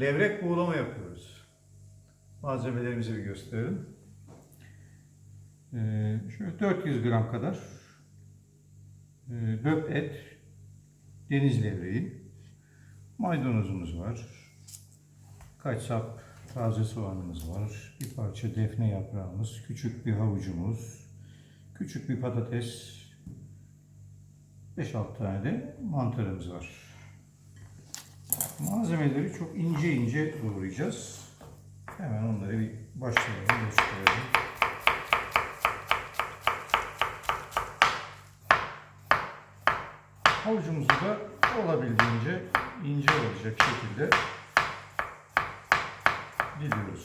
levrek buğulama yapıyoruz. Malzemelerimizi bir gösterelim. Ee, şöyle 400 gram kadar e, löp et, deniz levreği, maydanozumuz var, kaç sap taze soğanımız var, bir parça defne yaprağımız, küçük bir havucumuz, küçük bir patates, 5-6 tane de mantarımız var. Malzemeleri çok ince ince doğrayacağız. Hemen onları bir başlayalım gösterelim. Havucumuzu da olabildiğince ince olacak şekilde diliyoruz.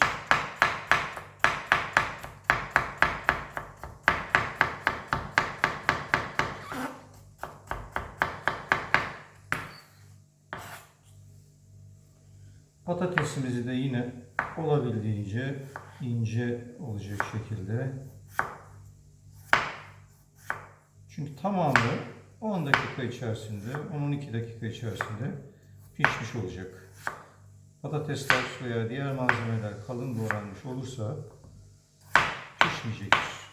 Patatesimizi de yine olabildiğince ince olacak şekilde. Çünkü tamamı 10 dakika içerisinde, 10-12 dakika içerisinde pişmiş olacak. Patatesler veya diğer malzemeler kalın doğranmış olursa pişmeyecektir.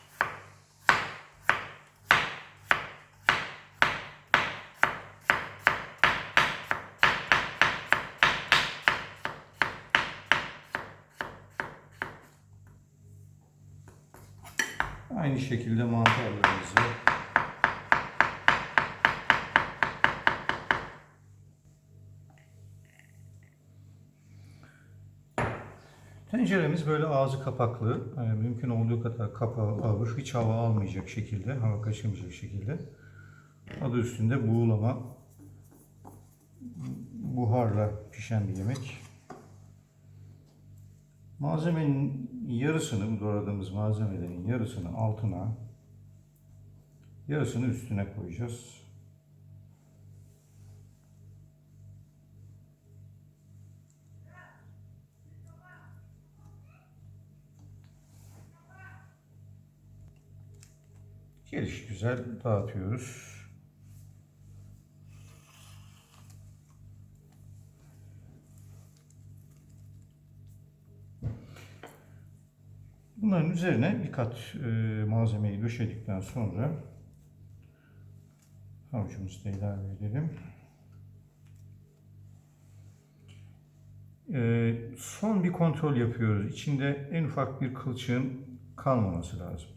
Aynı şekilde mantarlarımızı Tenceremiz böyle ağzı kapaklı, yani mümkün olduğu kadar kapağı ağır, hiç hava almayacak şekilde, hava kaçırmayacak şekilde. Adı üstünde buğulama, buharla pişen bir yemek. Malzemenin yarısını, doğradığımız malzemelerin yarısını altına, yarısını üstüne koyacağız. Geliş güzel dağıtıyoruz. Bunların üzerine bir kat e, malzemeyi döşedikten sonra havucumuzu da ilave edelim. E, son bir kontrol yapıyoruz. İçinde en ufak bir kılçığın kalmaması lazım.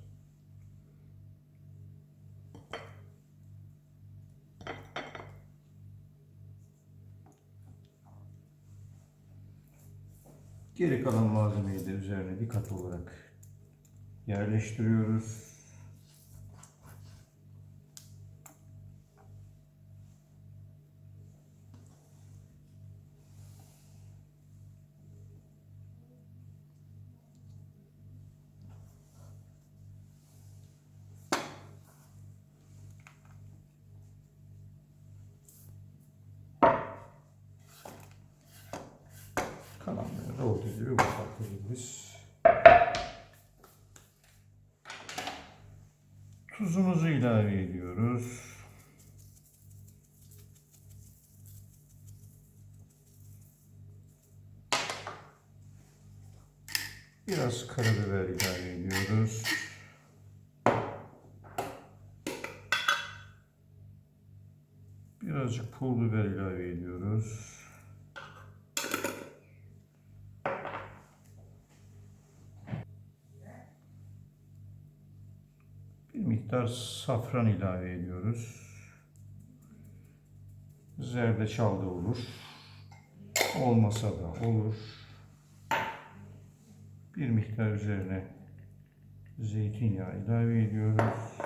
Geri kalan malzemeyi de üzerine bir kat olarak yerleştiriyoruz. Kalanları olduğu gibi boşaltabiliriz. Tuzumuzu ilave ediyoruz. Biraz karabiber ilave ediyoruz. Birazcık pul biber ilave ediyoruz. Miktar safran ilave ediyoruz. Zerdeçal da olur. Olmasa da olur. Bir miktar üzerine zeytinyağı ilave ediyoruz.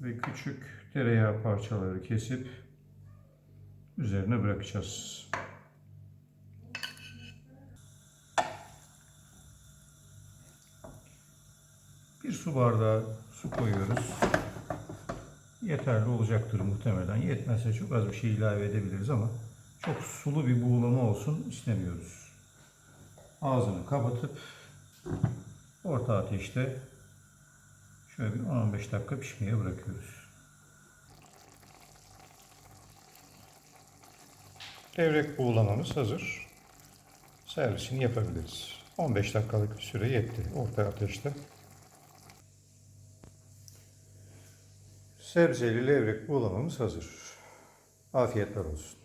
Ve küçük tereyağı parçaları kesip üzerine bırakacağız. Bir su bardağı su koyuyoruz. Yeterli olacaktır muhtemelen. Yetmezse çok az bir şey ilave edebiliriz ama çok sulu bir buğulama olsun istemiyoruz. Ağzını kapatıp orta ateşte şöyle bir 10-15 dakika pişmeye bırakıyoruz. Levrek buğulamamız hazır. Servisini yapabiliriz. 15 dakikalık bir süre yetti orta ateşte. Sebzeli levrek buğulamamız hazır. Afiyetler olsun.